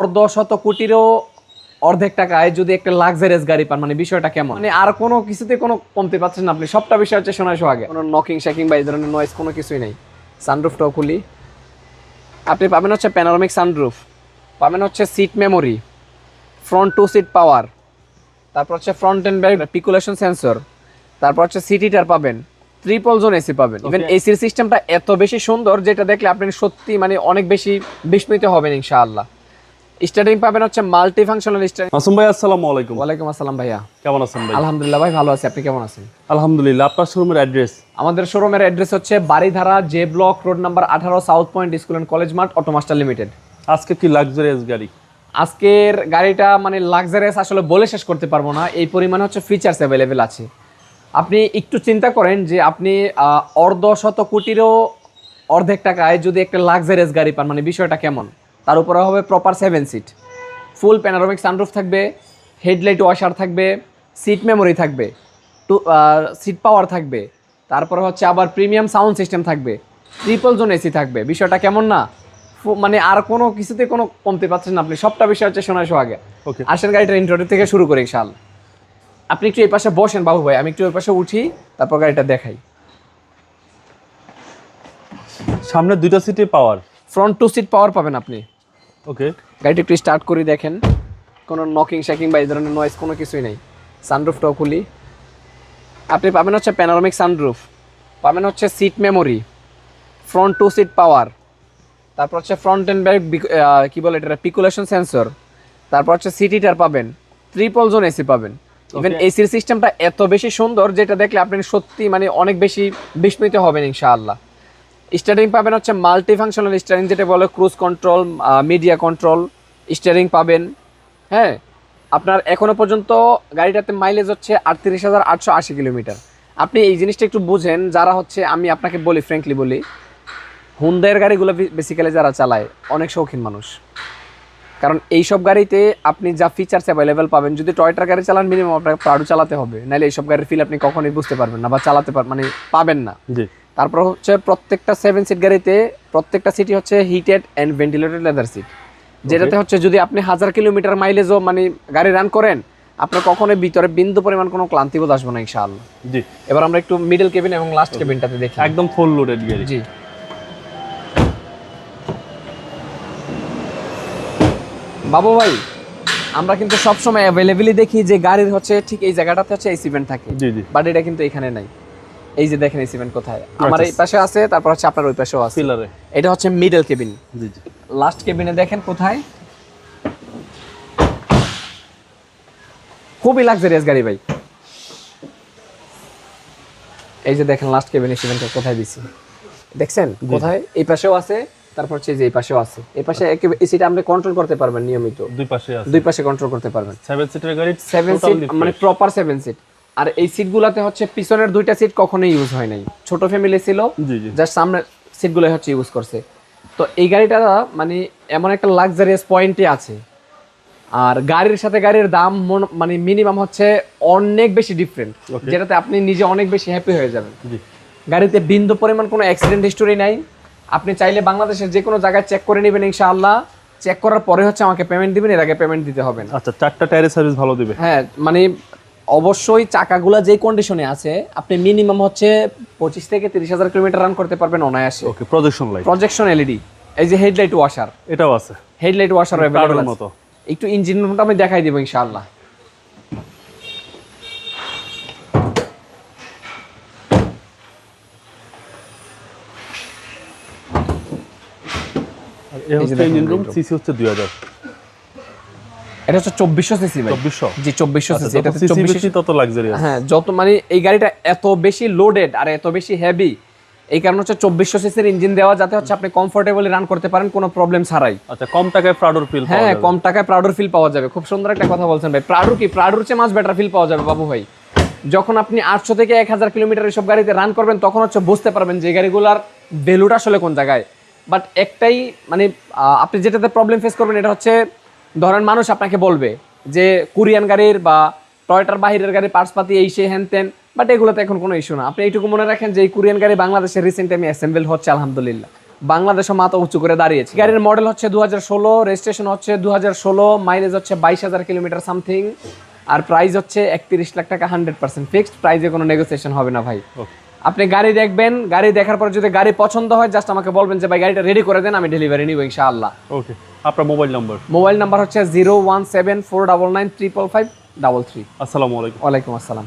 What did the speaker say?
অর্ধ শত কোটিরও অর্ধেক টাকায় যদি একটা লাক্সারিয়াস গাড়ি পান মানে বিষয়টা কেমন? মানে আর কোনো কিছুতে কোনো কমতে পাচ্ছেন না আপনি। সবটা বিষয় হচ্ছে শোনায় সোহাগে কোনো নকিং শাকিং বা এই ধরনের নয়েজ কোনো কিছুই নেই। সানরুফটাও খুলি। আপনি পাবেন হচ্ছে প্যানোরামিক সানরুফ পাবেন হচ্ছে seat memory front two seat power তারপর হচ্ছে ফ্রন্ট এন্ড ব্যাক পিকুলেশন সেন্সর তারপর হচ্ছে সিটিটার পাবেন। ট্রিপল জোন এসি পাবেন। ইভেন. এসির সিস্টেমটা এত বেশি সুন্দর যেটা দেখলে আপনি সত্যি মানে অনেক বেশি বিস্মিত হবেন ইনশাআল্লাহ। স্টার্টিং পাবেন হচ্ছে মাল্টি ফাংশনাল স্টার্টিং মাসুম ভাই আসসালামু আলাইকুম। ওয়ালাইকুম আসসালাম ভাইয়া। কেমন আছেন ভাই? আলহামদুলিল্লাহ ভাই ভালো আছি। আপনি কেমন আছেন? আলহামদুলিল্লাহ আপনার শোরুমের অ্যাড্রেস আমাদের শোরুমের অ্যাড্রেস হচ্ছে Baridhara J block road number আঠারো south point school and college mart Automaster limited আজকে কি লাক্সারিয়াস গাড়ি? আজকের গাড়িটা মানে লাক্সারিয়াস আসলে বলে শেষ করতে পারব না। এই পরিমাণে হচ্ছে ফিচার্স অ্যাভেলেবেল আছে। আপনি একটু চিন্তা করেন যে আপনি অর্ধ শত কোটিরও অর্ধেক টাকায় যদি একটা লাক্সারিয়াস গাড়ি পান মানে বিষয়টা কেমন? তার উপরে হবে proper seven seat full panoramic sunroof থাকবে হেডলাইট ওয়াশার থাকবে সিট মেমোরি থাকবে টু সিট পাওয়ার থাকবে। তারপরে হচ্ছে আবার প্রিমিয়াম সাউন্ড সিস্টেম থাকবে ট্রিপল জোন এসি থাকবে। বিষয়টা কেমন না? মানে আর কোনো কিছুতে কোনো কমতে পাচ্ছেন না আপনি। সবটা বিষয় হচ্ছে শোনায় সোহাগে ওকে আসেন গাড়িটার ইন্টারভিউ থেকে শুরু করি শাল আপনি একটু এই পাশে বসেন বাবু ভাই আমি একটু ওই পাশে উঠি তারপর গাড়িটা দেখাই। সামনে দুইটা সিটে power front two seat power পাবেন আপনি। ওকে গাড়িটা একটু স্টার্ট করে দেখেন। কোনো নকিং শাকিং বা এই ধরনের নয়েজ কোনো কিছুই নেই। সানরুফটাও খুলি আপনি পাবেন হচ্ছে প্যানোরামিক সানরুফ পাবেন হচ্ছে seat memory front two seat power তারপর হচ্ছে ফ্রন্ট অ্যান্ড ব্যাক কী বলে এটা পিকুলেশন সেন্সর তারপর হচ্ছে সিটিটার পাবেন। ট্রিপল জোন এসি পাবেন। ইভেন. এসির সিস্টেমটা এত বেশি সুন্দর যেটা দেখলে আপনি সত্যি মানে অনেক বেশি বিস্মিত হবেন ইনশাআল্লাহ। স্টারিং পাবেন হচ্ছে মাল্টি ফাংশনাল স্টারিং যেটা বলে cruise control media control steering পাবেন। হ্যাঁ আপনার এখনও পর্যন্ত গাড়িটাতে মাইলেজ হচ্ছে আটত্রিশ হাজার আটশো আশি কিলোমিটার। আপনি এই জিনিসটা একটু বুঝেন, যারা হচ্ছে, আমি আপনাকে বলি ফ্র্যাঙ্কলি বলি হুন্ডাইয়ের গাড়িগুলো বেসিক্যালি যারা চালায়, অনেক শৌখিন মানুষ। কারণ এইসব গাড়িতে আপনি যা ফিচার্স অ্যাভেলেবেল পাবেন, যদি টয়টার গাড়ি চালান মিনিমাম আপনাকে প্রাডু চালাতে হবে। নাহলে এইসব গাড়ির ফিল আপনি কখনোই বুঝতে পারবেন না বা চালাতে পার মানে পাবেন না। জি। তারপর হচ্ছে প্রত্যেকটা সেভেন সিট গাড়িতে প্রত্যেকটা সিটই হচ্ছে heated and ventilated leather seat যেটাতে হচ্ছে যদি আপনি হাজার কিলোমিটার মাইলেজও মানে গাড়ি রান করেন আপনার কখনোই ভিতরে বিন্দু পরিমাণ কোনো ক্লান্তি বোধ আসবে না ইনশাআল্লাহ। জি। এবার আমরা একটু মিডল কেবিন এবং লাস্ট কেবিনটাতে দেখি। একদম ফুল লোডেড গাড়ি। জি। বাবু ভাই আমরা কিন্তু সবসময় অ্যাভেলেবেলই দেখি যে গাড়ির হচ্ছে ঠিক এই জায়গাটাতে হচ্ছে এই সিমেন্ট থাকে। জি জি। বাট এটা কিন্তু এখানে নাই। এই যে দেখেন এই সিমেন্ট কোথায়। আমার এই পাশে আছে তারপর হচ্ছে আপনার ওই পাশেও আছে। পিলারে এটা হচ্ছে মিডল কেবিন জি জি। লাস্ট কেবিনে দেখেন কোথায়? খুবই লাক্সারিয়াস গাড়ি ভাই। এই যে দেখেন লাস্ট কেবিনে সিমেন্টটা কোথায় দিছি। দেখছেন? কোথায়? এই পাশেও আছে তারপর হচ্ছে এই যে এই পাশেও আছে। এই পাশে এসিটা আপনি কন্ট্রোল করতে পারবেন নিয়মিত। দুই পাশে আছে। দুই পাশে কন্ট্রোল করতে পারবেন। সেভেন সিটের গাড়ি সেভেন সিট মানে প্রপার সেভেন সিট আর এই সিটগুলোতে হচ্ছে পিছনের দুইটা সিট কখনোই ইউজ হয় নাই। ছোট ফ্যামিলি ছিল জাস্ট সামনের সিটগুলো হচ্ছে ইউজ করছে। তো এই গাড়িটা মানে এমন একটা লাক্সারিয়াস পয়েন্টে আছে। আর গাড়ির সাথে গাড়ির দাম মন- মানে মিনিমাম হচ্ছে অনেক বেশি ডিফারেন্ট যেটাতে আপনি নিজে অনেক বেশি হ্যাপি হয়ে যাবেন। গাড়িতে বিন্দু পরিমাণ কোনো অ্যাক্সিডেন্ট হিস্টোরি নাই। আপনি চাইলে বাংলাদেশের যে কোনো জায়গায় চেক করে নেবেন ইনশাআল্লাহ। চেক করার পরে হচ্ছে আমাকে পেমেন্ট দিবেন এর আগে পেমেন্ট দিতে হবে না। আচ্ছা চারটা টায়ারের সার্ভিস ভালো দিবে। হ্যাঁ মানে অবশ্যই চাকাগুলা যে কন্ডিশনে আছে আপনি মিনিমাম হচ্ছে পঁচিশ থেকে তিরিশ হাজার কিলোমিটার রান করতে পারবেন অনায়াসে। Okay projection light projection LED এই যে হেডলাইট ওয়াশার এটাও আছে। হেডলাইট ওয়াশার প্রাডোর মতো। একটু ইঞ্জিন রুমটা আমি দেখাই দিব ইনশাআল্লাহ। Engine room. সিসি হচ্ছে দুই হাজার। এটা হচ্ছে চব্বিশশো সিসি ভাই। চব্বিশশো? জি চব্বিশশো সিসি। এটাতে সিসি চব্বিশশো বেশি তত লাক্সারি হ্যাঁ যত মানে এই গাড়িটা এত বেশি লোডেড আর এত বেশি হেভি এই কারণে হচ্ছে চব্বিশশো সিসির ইঞ্জিন দেওয়া যাতে হচ্ছে আপনি কমফোর্টেবলি রান করতে পারেন কোনো প্রবলেম ছাড়াই। আচ্ছা কম টাকায় প্রাডোর ফিল হ্যাঁ কম টাকায় প্রাউডর ফিল পাওয়া যাবে। খুব সুন্দর একটা কথা বলছেন ভাই। প্রাউডর কি? প্রাউডর চেয়ে মাছ বেটার ফিল পাওয়া যাবে বাবু ভাই। যখন আপনি আটশো থেকে এক হাজার কিলোমিটার এসব গাড়িতে রান করবেন তখন হচ্ছে বুঝতে পারবেন যে গাড়িগুলার ভ্যালুটা আসলে কোন জায়গায়। বাট একটাই মানে আপনি যেটাতে প্রবলেম ফেস করবেন এটা হচ্ছে ধরেন মানুষ আপনাকে বলবে যে কোরিয়ান গাড়ির বা টয়টার বাহিরের গাড়ির পার্টস পাতি এই সে হ্যান তেন বাট এগুলোতে এখন কোনো ইস্যু না। আপনি এইটুকু মনে রাখেন যে এই কোরিয়ান গাড়ি বাংলাদেশের রিসেন্ট আমি অ্যাসেম্বল হচ্ছে আলহামদুলিল্লাহ। বাংলাদেশও মাথা উঁচু করে দাঁড়িয়েছে। গাড়ির মডেল হচ্ছে দু হাজার ষোলো রেজিস্ট্রেশন হচ্ছে দু হাজার ষোলো মাইলেজ হচ্ছে বাইশ হাজার কিলোমিটার সামথিং আর প্রাইস হচ্ছে একত্রিশ লাখ টাকা হান্ড্রেড পার্সেন্ট ফিক্সড প্রাইসে কোনো নেগোসিয়েশন হবে না ভাই। আপনি গাড়ি দেখবেন গাড়ি দেখার পর যদি গাড়ি পছন্দ হয় জাস্ট আমাকে বলবেন যে ভাই গাড়িটা রেডি করে দেন আমি ডেলিভারি নিব ইনশাআল্লাহ। ওকে আপনার মোবাইল নাম্বার মোবাইল নাম্বার হচ্ছে zero one seven four double nine triple five double three আসসালামু আলাইকুম। ওয়ালাইকুম আসসালাম।